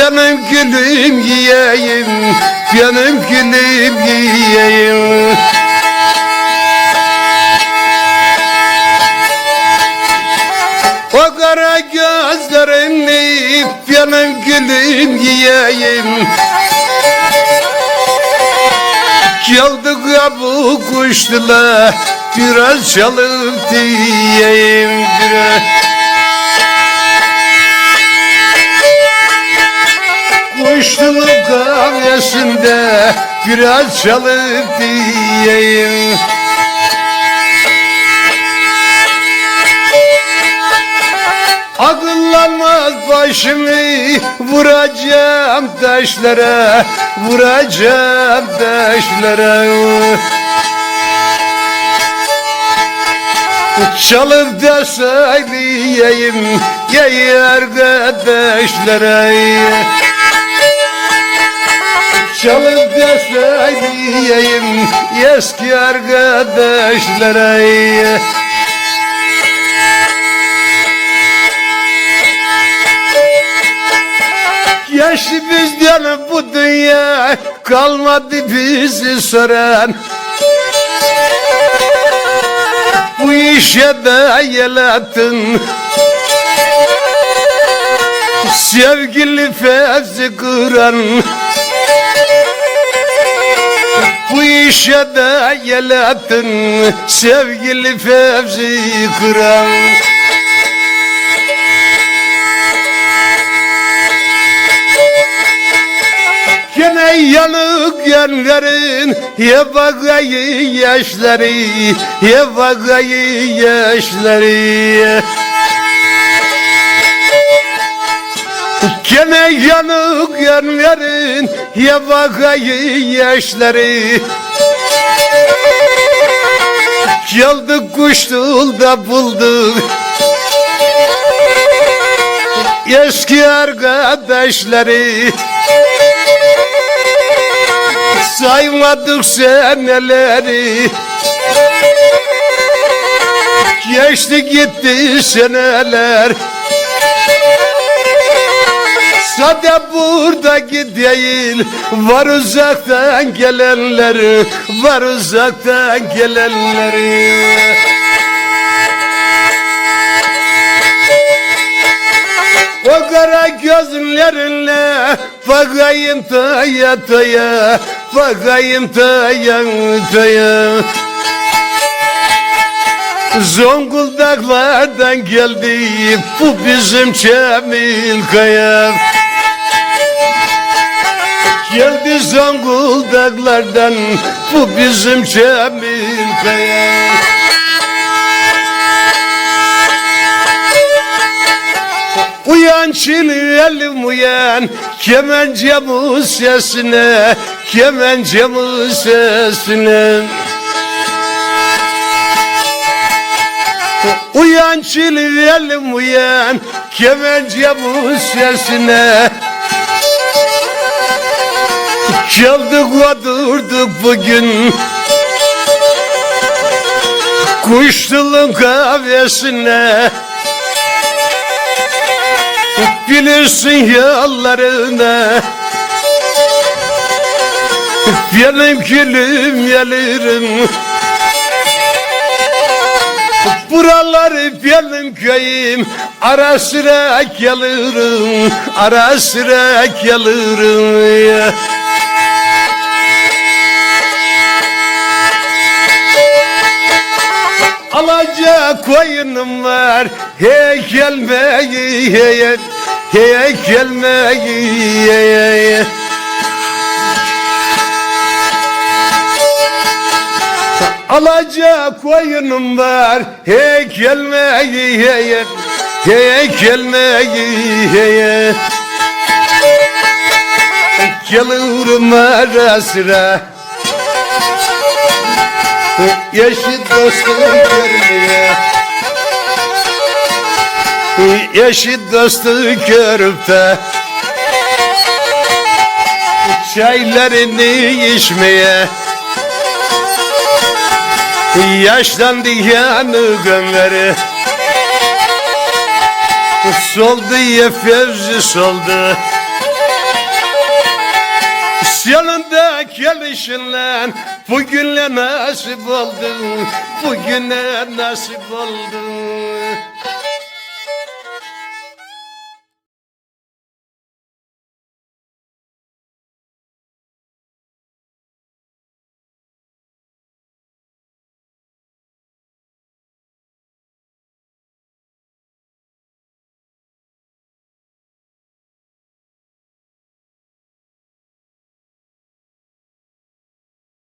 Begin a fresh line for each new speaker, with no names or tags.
Benim gülüm yiyeyim Benim gülüm yiyeyim. O kara gözlerini benim gülüm yiyeyim? Geldi bu kuşla biraz çalıp diyeyim. biraz Kuşluluk kahvesinde biraz çalıp diyeyim. Akıllanmaz başımı vuracağım taşlara Vuracağım taşlara. Çalıp da söyleyeyim Yey arkadaşlara Çalıp da söyleyeyim Eski arkadaşlara. Yaşlı bizden bu dünya kalmadı bizi soran. Bu işe de yelattın Sevgili Fevzi Kıran Bu işe de yelattın Sevgili Fevzi Kıran. Gene yanık yanların Ye bakayı yaşları Ye bakayı yaşları Gene yanık yanların Ye bakayı yaşları Geldik kuştulda bulduk Eski arkadaşları. Saymadık seneleri. Geçti gitti seneler Sade buradaki değil Var uzaktan gelenler Var uzaktan gelenleri. O kara gözlerinle bakayım taya taya bakayım taya taya. Zonguldaklardan geldi bu bizim Cemil Kaya Zonguldaklardan bu bizim Cemil Kaya. Uyan çilelim uyan Kemencemın sesine Kemencemın sesine. Uyan çilelim uyan Kemencemın sesine Çaldık oturduk bugün. Kuşlulun kahvesine. Bilirsin yollarına. Benim gülüm gelirim Buraları benim köyüm. Ara sıra gelirim Ara sıra gelirim Alacak koyunum var. Hey gelmeyi hey Hey gelmeyi hey Alacak koyunum var. Hey gelmeyi hey Hey gelmeyi hey Gelirim ara sıra Eşit dostum görmeye Eşit dostu görüp de Çaylarını içmeye. Yaşlandı yanı gömleri Soldu ya fevzi soldu sana gelişinle bugüne nasip oldu Bugüne nasip oldu.